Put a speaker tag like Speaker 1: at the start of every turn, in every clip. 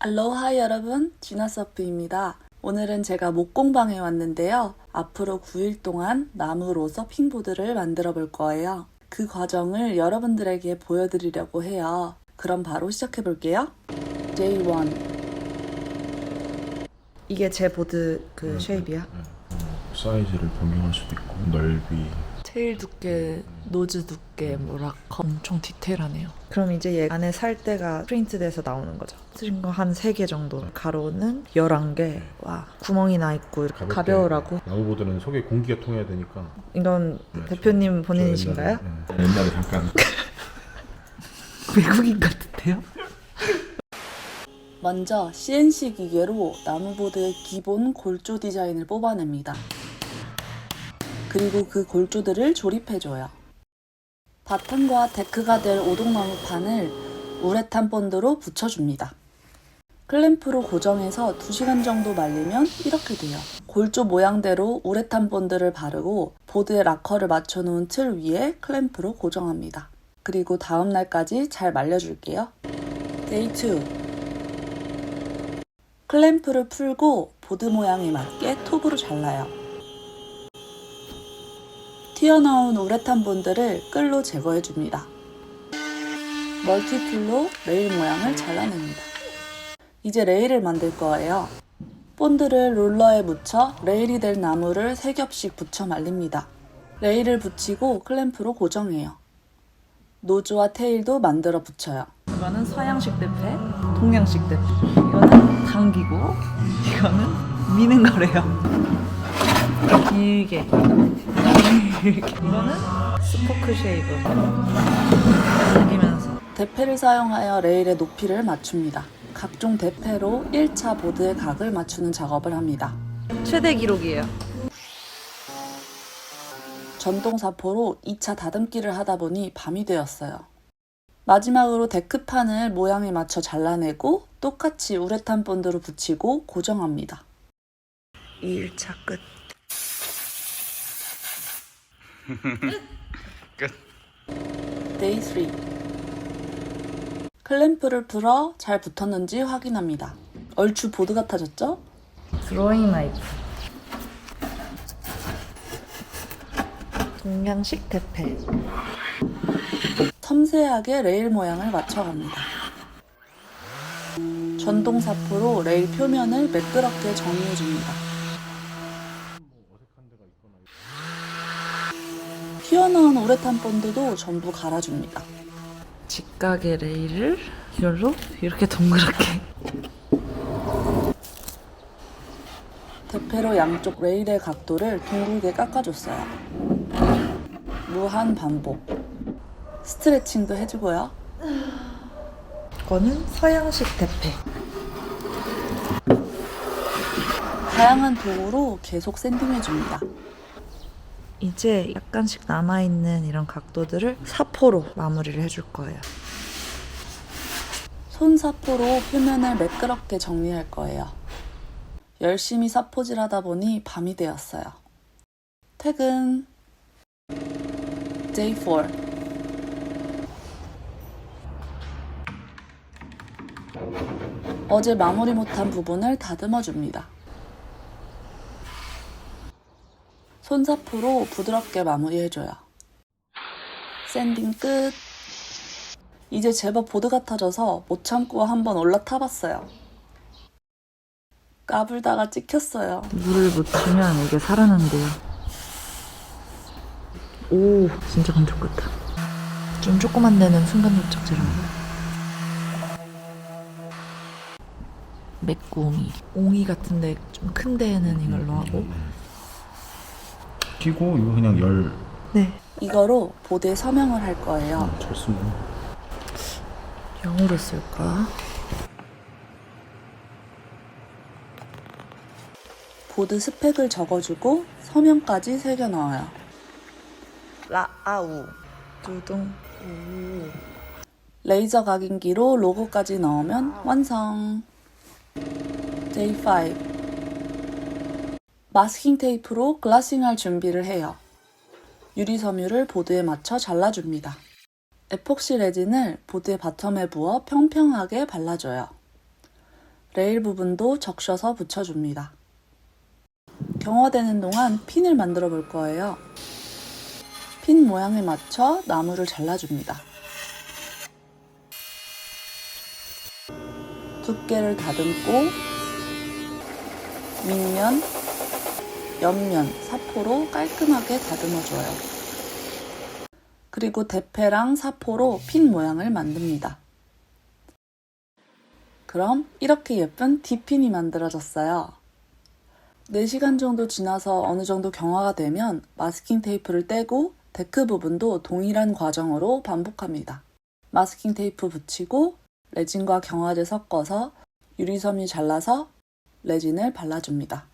Speaker 1: 알로하 여러분, 지나서프입니다. 오늘은 제가 목공방에 왔는데요. 앞으로 9일 동안 나무로 서핑보드를 만들어 볼 거예요. 그 과정을 여러분들에게 보여드리려고 해요. 그럼 바로 시작해 볼게요. Day 1.
Speaker 2: 이게 제 보드 그 쉐입이야?
Speaker 3: 사이즈를 변경할 수도 있고 넓이
Speaker 4: 테일 두께, 노즈 두께, 뭐랄까 엄청 디테일하네요.
Speaker 2: 그럼 이제 얘 안에 살 때가 프린트돼서 나오는 거죠. 쓰신 거 한 3개 정도. 가로는 11개. 와, 구멍이 나 있고 이렇게
Speaker 3: 가볍게
Speaker 2: 가벼우라고.
Speaker 3: 나무보드는 속에 공기가 통해야 되니까
Speaker 2: 이건
Speaker 3: 네,
Speaker 2: 대표님
Speaker 3: 저
Speaker 2: 본인이신가요?
Speaker 3: 옛날에, 네. 옛날에 잠깐
Speaker 2: 외국인 같은데요?
Speaker 1: 먼저 CNC 기계로 나무보드의 기본 골조 디자인을 뽑아냅니다. 그리고 그 골조들을 조립해줘요. 바탕과 데크가 될 오동나무판을 우레탄 본드로 붙여줍니다. 클램프로 고정해서 2시간 정도 말리면 이렇게 돼요. 골조 모양대로 우레탄 본드를 바르고 보드에 락커를 맞춰놓은 틀 위에 클램프로 고정합니다. 그리고 다음 날까지 잘 말려줄게요. 데이 2 클램프를 풀고 보드 모양에 맞게 톱으로 잘라요. 튀어나온 우레탄 본드를 끌로 제거해 줍니다. 멀티툴로 레일 모양을 잘라냅니다. 이제 레일을 만들 거예요. 본드를 롤러에 묻혀 레일이 될 나무를 3겹씩 붙여 말립니다. 레일을 붙이고 클램프로 고정해요. 노즈와 테일도 만들어 붙여요.
Speaker 2: 이거는 서양식 대패, 동양식 대패. 이거는 당기고, 이거는 미는 거래요. 길게. 이거는 스포크 쉐이브. 당기면서.
Speaker 1: 대패를 사용하여 레일의 높이를 맞춥니다. 각종 대패로 1차 보드의 각을 맞추는 작업을 합니다.
Speaker 2: 최대 기록이에요.
Speaker 1: 전동사포로 2차 다듬기를 하다 보니 밤이 되었어요. 마지막으로 데크판을 모양에 맞춰 잘라내고 똑같이 우레탄 본드로 붙이고 고정합니다.
Speaker 2: 1차 끝.
Speaker 1: 데이 3 클램프를 풀어 잘 붙었는지 확인합니다. 얼추 보드 같아졌죠?
Speaker 2: 드로잉 나이프. 동양식 대패.
Speaker 1: 섬세하게 레일 모양을 맞춰갑니다. 전동사포로 레일 표면을 매끄럽게 정리해줍니다. 튀어나온 우레탄 본드도 전부 갈아줍니다.
Speaker 2: 직각의 레일을 이걸로 이렇게 동그랗게.
Speaker 1: 대패로 양쪽 레일의 각도를 둥글게 깎아줬어요. 무한 반복. 스트레칭도 해주고요.
Speaker 2: 이거는 서양식 대패.
Speaker 1: 다양한 도구로 계속 샌딩해줍니다.
Speaker 2: 이제 약간씩 남아있는 이런 각도들을 사포로 마무리를 해줄 거예요.
Speaker 1: 손사포로 표면을 매끄럽게 정리할 거예요. 열심히 사포질 하다 보니 밤이 되었어요. 퇴근. Day 4. 어제 마무리 못한 부분을 다듬어 줍니다. 손사포로 부드럽게 마무리해줘요. 샌딩 끝. 이제 제법 보드 같아져서 못 참고 한번 올라타봤어요. 까불다가 찍혔어요.
Speaker 2: 물을 묻히면 이게 살아난대요. 오, 진짜 감쪽 같다. 좀 조그만 데는 순간 도착제라. 맥구옹이. 옹이 같은데 좀 큰 데는 이걸로 하고.
Speaker 3: 끼고 이거 그냥 열
Speaker 2: 네.
Speaker 1: 이거로 보드에 서명을 할 거예요.
Speaker 3: 잘 쓰면
Speaker 2: 영어로 쓸까?
Speaker 1: 보드 스펙을 적어주고 서명까지 새겨 넣어요.
Speaker 2: 라아우. 두둥. 우.
Speaker 1: 레이저 각인기로 로고까지 넣으면 완성. Day 5. 마스킹 테이프로 글라싱할 준비를 해요. 유리 섬유를 보드에 맞춰 잘라줍니다. 에폭시 레진을 보드의 바텀에 부어 평평하게 발라줘요. 레일 부분도 적셔서 붙여줍니다. 경화되는 동안 핀을 만들어 볼 거예요. 핀 모양에 맞춰 나무를 잘라줍니다. 두께를 다듬고 윗면, 옆면, 사포로 깔끔하게 다듬어줘요. 그리고 대패랑 사포로 핀 모양을 만듭니다. 그럼 이렇게 예쁜 뒷핀이 만들어졌어요. 4시간 정도 지나서 어느 정도 경화가 되면 마스킹 테이프를 떼고 데크 부분도 동일한 과정으로 반복합니다. 마스킹 테이프 붙이고 레진과 경화제 섞어서 유리섬유 잘라서 레진을 발라줍니다.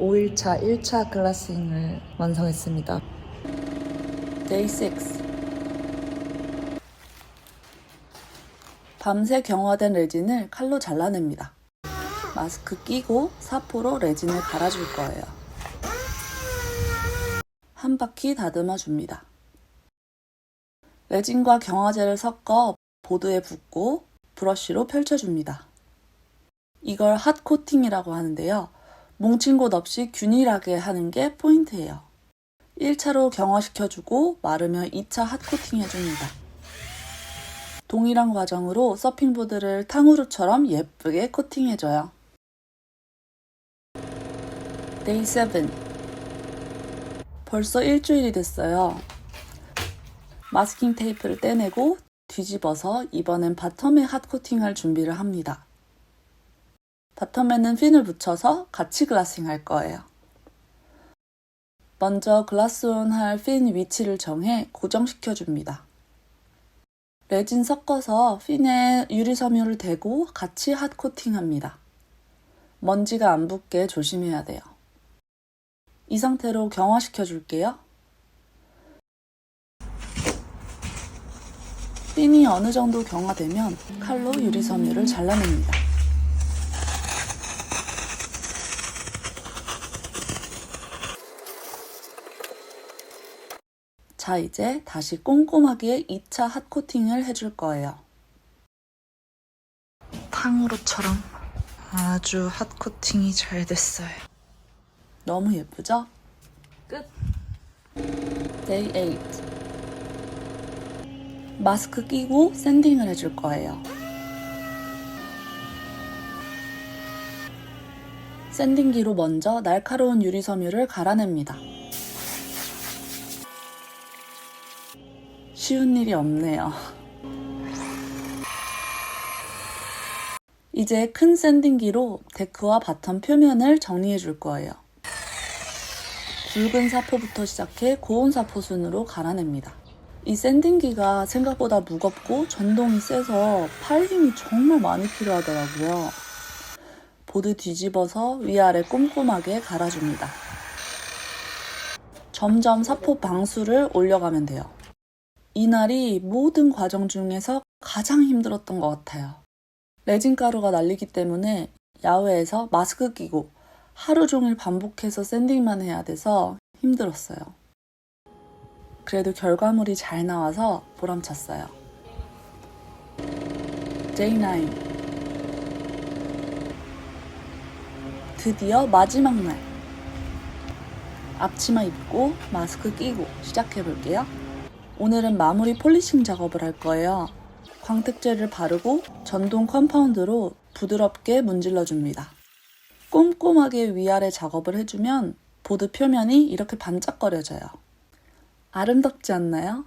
Speaker 2: 5일차 1차 글라싱을 완성했습니다.
Speaker 1: Day 6 밤새 경화된 레진을 칼로 잘라냅니다. 마스크 끼고 사포로 레진을 갈아줄 거예요. 한 바퀴 다듬어 줍니다. 레진과 경화제를 섞어 보드에 붓고 브러쉬로 펼쳐줍니다. 이걸 핫 코팅이라고 하는데요. 뭉친 곳 없이 균일하게 하는 게 포인트예요. 1차로 경화시켜주고 마르면 2차 핫코팅 해줍니다. 동일한 과정으로 서핑보드를 탕후루처럼 예쁘게 코팅해줘요. Day 7 벌써 일주일이 됐어요. 마스킹 테이프를 떼내고 뒤집어서 이번엔 바텀에 핫코팅할 준비를 합니다. 바텀에는 핀을 붙여서 같이 글라싱 할 거예요. 먼저 글라스 온 할 핀 위치를 정해 고정시켜 줍니다. 레진 섞어서 핀에 유리 섬유를 대고 같이 핫 코팅합니다. 먼지가 안 붙게 조심해야 돼요. 이 상태로 경화시켜 줄게요. 핀이 어느 정도 경화되면 칼로 유리 섬유를 잘라냅니다. 자, 이제 다시 꼼꼼하게 2차 핫코팅을 해줄 거예요.
Speaker 2: 탕후루처럼 아주 핫 코팅이 잘 됐어요.
Speaker 1: 너무 예쁘죠?
Speaker 4: 끝.
Speaker 1: Day 8 마스크 끼고 샌딩을 해줄 거예요. 샌딩기로 먼저 날카로운 유리 섬유를 갈아냅니다. 쉬운 일이 없네요. 이제 큰 샌딩기로 데크와 바텀 표면을 정리해 줄 거예요. 굵은 사포부터 시작해 고온 사포 순으로 갈아냅니다. 이 샌딩기가 생각보다 무겁고 전동이 세서 팔 힘이 정말 많이 필요하더라고요. 보드 뒤집어서 위아래 꼼꼼하게 갈아줍니다. 점점 사포 방수를 올려가면 돼요. 이날이 모든 과정 중에서 가장 힘들었던 것 같아요. 레진 가루가 날리기 때문에 야외에서 마스크 끼고 하루 종일 반복해서 샌딩만 해야 돼서 힘들었어요. 그래도 결과물이 잘 나와서 보람찼어요. J9 드디어 마지막 날 앞치마 입고 마스크 끼고 시작해 볼게요. 오늘은 마무리 폴리싱 작업을 할 거예요. 광택제를 바르고 전동 컴파운드로 부드럽게 문질러 줍니다. 꼼꼼하게 위아래 작업을 해주면 보드 표면이 이렇게 반짝거려져요. 아름답지 않나요?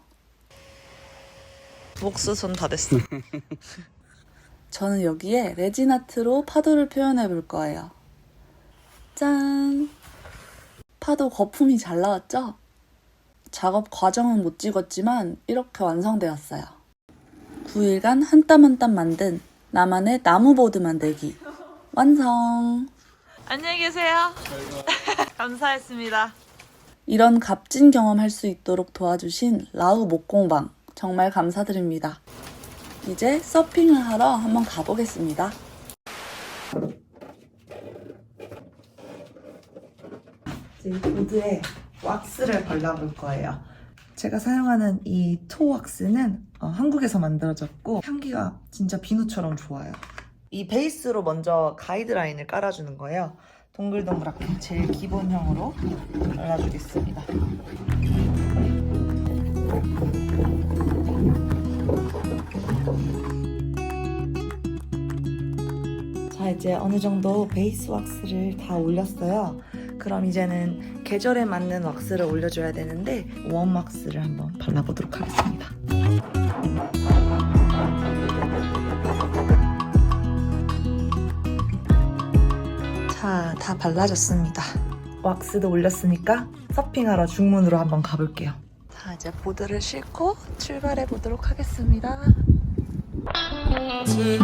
Speaker 2: 목수 손 다 됐어.
Speaker 1: 저는 여기에 레진 아트로 파도를 표현해 볼 거예요. 짠! 파도 거품이 잘 나왔죠? 작업 과정은 못 찍었지만 이렇게 완성되었어요. 9일간 한 땀 한 땀 만든 나만의 나무보드 만들기. 완성!
Speaker 2: 안녕히 계세요. 감사했습니다.
Speaker 1: 이런 값진 경험할 수 있도록 도와주신 라우 목공방 정말 감사드립니다. 이제 서핑을 하러 한번 가보겠습니다.
Speaker 2: 이제 이 보드에 왁스를 발라볼 거예요. 제가 사용하는 이 토왁스는 어, 한국에서 만들어졌고 향기가 진짜 비누처럼 좋아요. 이 베이스로 먼저 가이드라인을 깔아주는 거예요. 동글동글하게 제일 기본형으로 발라주겠습니다. 자 이제 어느 정도 베이스 왁스를 다 올렸어요. 그럼 이제는 계절에 맞는 왁스를 올려줘야 되는데 웜 왁스를 한번 발라보도록 하겠습니다. 자, 다 발라졌습니다. 왁스도 올렸으니까 서핑하러 중문으로 한번 가볼게요. 자, 이제 보드를 싣고 출발해 보도록 하겠습니다.
Speaker 5: 치.